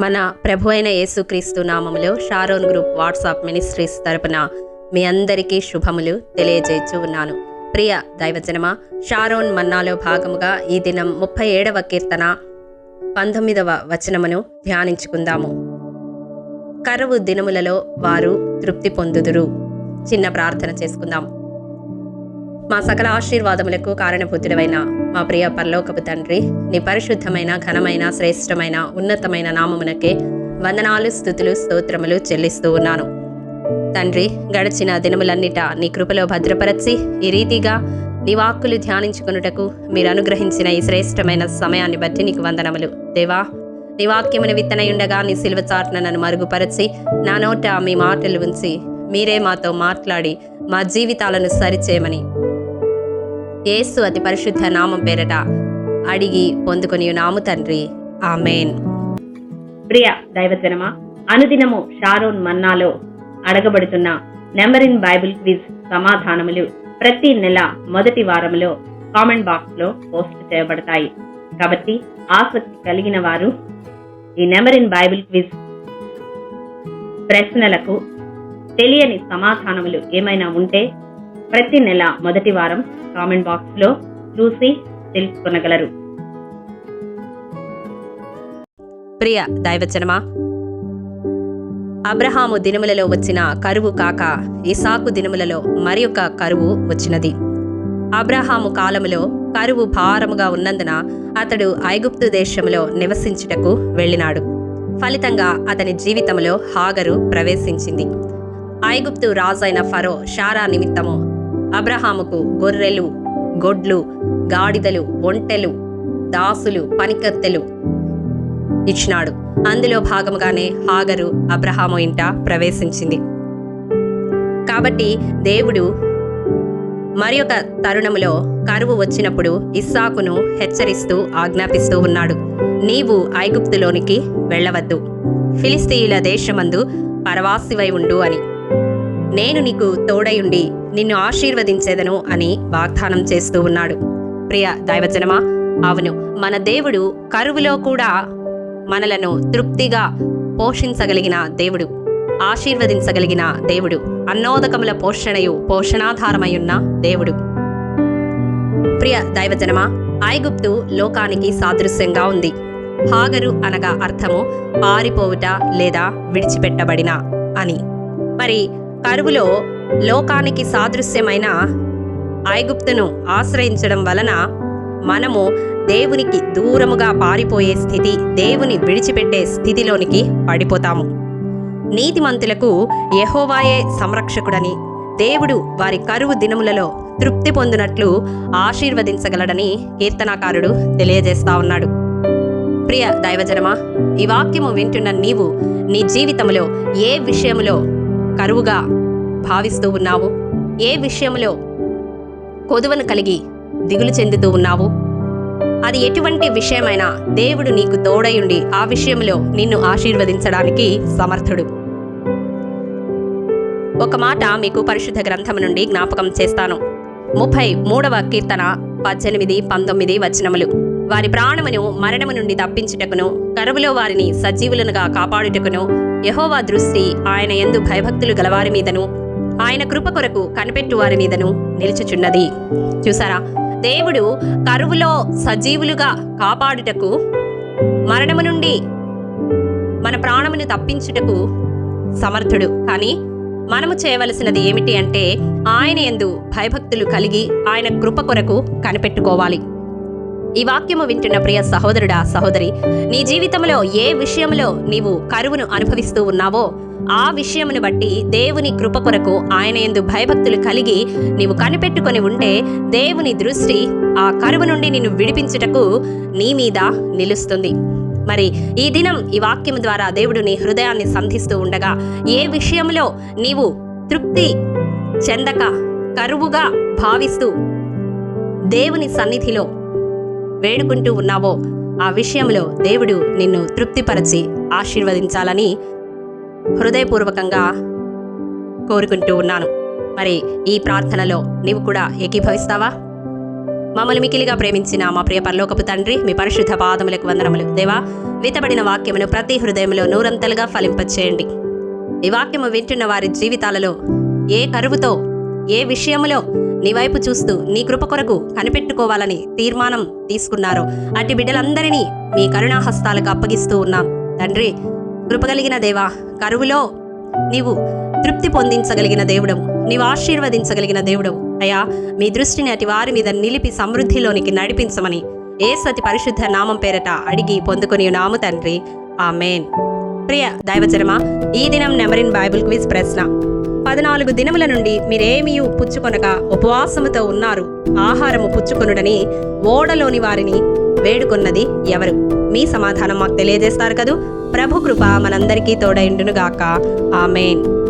మన ప్రభు అయిన యేసుక్రీస్తు నామములో షారోన్ గ్రూప్ వాట్సాప్ మినిస్ట్రీస్ తరపున మీ అందరికీ శుభములు తెలియజేయచ్చు ఉన్నాను. ప్రియ దైవజనమ షారోన్ మన్నాలో భాగముగా ఈ దినం ముప్పై ఏడవ కీర్తన పంతొమ్మిదవ వచనమును ధ్యానించుకుందాము. కరువు దినములలో వారు తృప్తి పొందుదురు. చిన్న ప్రార్థన చేసుకుందాం. మా సకల ఆశీర్వాదములకు కారణభూతుడమైన మా ప్రియ పరలోకపు తండ్రి నీ పరిశుద్ధమైన ఘనమైన శ్రేష్టమైన ఉన్నతమైన నామమునకే వందనాలు స్థుతులు స్తోత్రములు చెల్లిస్తూ ఉన్నాను. తండ్రి గడిచిన దినములన్నిట నీ కృపలో భద్రపరచి ఈ రీతిగా నీ వాక్కులు ధ్యానించుకున్నటకు మీరు అనుగ్రహించిన ఈ శ్రేష్టమైన సమయాన్ని బట్టి నీకు వందనములు. దేవా నీ వాక్యమును విత్తనయుండగా నీ సిలువ చాట్న నన్ను మరుగుపరచి నా నోట మీ మాటలు ఉంచి మీరే మాతో మాట్లాడి మా జీవితాలను సరిచేయమని. యేసు అతి పరిశుద్ధ నామం పేరట అడిగి పొందుకొని నాము తండ్రి. ఆమెన్. ప్రియ దైవజనమ అనుదినము షారోన్ మన్నాలో అడగబడుతున్న నెంబర్ ఇన్ బైబిల్ క్విజ్ సమాధానములు ప్రతి నెల మొదటి వారములో కామెంట్ బాక్స్లో పోస్ట్ చేయబడతాయి. కాబట్టి ఆసక్తి కలిగిన వారు ఈ నెంబర్ ఇన్ బైబిల్ క్విజ్ ప్రశ్నలకు తెలియని సమాధానములు ఏమైనా ఉంటే ప్రతి నెల మొదటి వారం కామెంట్ బాక్స్లో చూసి తెలుసుకొనగలరు. ప్రియ దైవచనమా అబ్రహాము దినములలో వచ్చిన కరువు కాక ఇసాకు దినములలో మరి ఒక కరువు వచ్చినది. అబ్రహాము కాలములో కరువు భారముగా ఉన్నందున అతడు ఐగుప్తు దేశములో నివసించుటకు వెళ్ళినాడు. ఫలితంగా అతని జీవితంలో హాగరు ప్రవేశించింది. ఐగుప్తు రాజైన ఫరో షారా నిమిత్తము అబ్రహాముకు గొర్రెలు గొడ్లు గాడిదలు ఒంటెలు దాసులు పనికత్తెలు ఇచ్చినాడు. అందులో భాగముగానే హాగరు అబ్రహాము ఇంట ప్రవేశించింది. కాబట్టి దేవుడు మరి ఒక తరుణములో కరువు వచ్చినప్పుడు ఇస్సాకును హెచ్చరిస్తూ ఆజ్ఞాపిస్తూ ఉన్నాడు. నీవు ఐగుప్తులోనికి వెళ్ళవద్దు. ఫిలిస్తీయుల దేశమందు పరవాసివై ఉండు అని. నేను నీకు తోడయుండి నిన్ను ఆశీర్వదించేదను అని వాగ్దానం చేస్తూ ఉన్నాడు. ప్రియ దైవజనమా అవును మన దేవుడు కరువులో కూడా మనలను తృప్తిగా పోషించగలిగిన దేవుడు ఆశీర్వదించగలిగిన దేవుడు అన్నోదకముల పోషణయు పోషణాధారమయున్న దేవుడు. ప్రియ దైవజనమా ఐగుప్తు లోకానికి సాదృశ్యంగా ఉంది. హాగరు అనగా అర్థము పారిపోవుట లేదా విడిచిపెట్టబడిన అని. మరి కరువులో లోకానికి సాదృశ్యమైన ఐగుప్తును ఆశ్రయించడం వలన మనము దేవునికి దూరముగా పారిపోయే స్థితి దేవుని విడిచిపెట్టే స్థితిలోనికి పడిపోతాము. నీతిమంతులకు యహోవాయే సంరక్షకుడని దేవుడు వారి కరువు దినములలో తృప్తి పొందినట్లు ఆశీర్వదించగలడని కీర్తనాకారుడు తెలియజేస్తా ఉన్నాడు. ప్రియ దైవజనమా ఈ వాక్యము వింటున్న నీవు నీ జీవితంలో ఏ విషయములో కరువుగా భావిస్తూ ఉన్నావు? ఏ విషయంలో కొదువను కలిగి దిగులు చెందుతూ ఉన్నావు? అది ఎటువంటి విషయమైనా దేవుడు నీకు తోడయుండి ఆ విషయంలో నిన్ను ఆశీర్వదించడానికి సమర్థుడు. ఒక మాట మీకు పరిశుద్ధ గ్రంథం నుండి జ్ఞాపకం చేస్తాను. ముప్పై మూడవ కీర్తన పద్దెనిమిది పంతొమ్మిది వచనములు. వారి ప్రాణమును మరణము నుండి తప్పించుటకును కరువులో వారిని సజీవులనుగా కాపాడుటకును యహోవా దృష్టి ఆయన ఎందు భయభక్తులు గలవారి మీదను ఆయన కృప కొరకు కనిపెట్టు వారి మీదను నిలుచుచున్నది. చూసారా? దేవుడు కరువులో సజీవులుగా కాపాడుటకు మరణము నుండి మన ప్రాణమును తప్పించుటకు సమర్థుడు. కానీ మనము చేయవలసినది ఏమిటి అంటే ఆయన ఎందు భయభక్తులు కలిగి ఆయన కృప కొరకు కనిపెట్టుకోవాలి. ఈ వాక్యము వింటున్న ప్రియ సహోదరుడా సహోదరి నీ జీవితంలో ఏ విషయంలో నీవు కరువును అనుభవిస్తూ ఉన్నావో ఆ విషయమును బట్టి దేవుని కృప కొరకు ఆయన ఎందు భయభక్తులు కలిగి నీవు కనిపెట్టుకొని ఉంటే దేవుని దృష్టి ఆ కరువు నుండి నిన్ను విడిపించుటకు నీ మీద నిలుస్తుంది. మరి ఈ దినం ఈ వాక్యం ద్వారా దేవుడు నీ హృదయాన్ని సంధిస్తూ ఉండగా ఏ విషయంలో నీవు తృప్తి చెందక కరువుగా భావిస్తూ దేవుని సన్నిధిలో వేడుకుంటూ ఉన్నావో ఆ విషయంలో దేవుడు నిన్ను తృప్తిపరచి ఆశీర్వదించాలని హృదయపూర్వకంగా కోరుకుంటూ ఉన్నాను. మరి ఈ ప్రార్థనలో నీవు కూడా ఏకీభవిస్తావా? మమ్మల్ని మికిలిగా ప్రేమించిన మా ప్రియ పరలోకపు తండ్రి మీ పరిశుద్ధ పాదములకు వందనములు. దేవా వితబడిన వాక్యమును ప్రతి హృదయంలో నూరంతలుగా ఫలింపచేయండి. ఈ వాక్యము వింటున్న వారి జీవితాలలో ఏ కరువుతో ఏ విషయములో నీ వైపు చూస్తూ నీ కృప కొరకు కనిపెట్టుకోవాలని తీర్మానం తీసుకున్నారో అట్టి బిడ్డలందరినీ మీ కరుణాహస్తాలకు అప్పగిస్తూ ఉన్నాం. తండ్రి కృపగలిగిన దేవా కరువులో నీవు తృప్తి పొందించగలిగిన దేవుడవు. నీవు ఆశీర్వదించగలిగిన దేవుడవు. అయ్యా మీ దృష్టిని అటు వారి మీద నిలిపి సమృద్ధిలోనికి నడిపించమని ఏ సతి పరిశుద్ధ నామం పేరట అడిగి పొందుకుని నాము తండ్రి. ఆమెన్. ప్రియ దైవచరమ ఈ దినం నెమరిన్ బైబిల్ క్విజ్ ప్రశ్న. పద్నాలుగు దినముల నుండి మీరేమీ పుచ్చుకొనక ఉపవాసముతో ఉన్నారు. ఆహారము పుచ్చుకొనుడని ఓడలోని వారిని వేడుకొన్నది ఎవరు? మీ సమాధానం మాకు తెలియజేస్తారు కదూ? ప్రభు కృప మనందరికీ తోడైండునుగాక. ఆమెన్.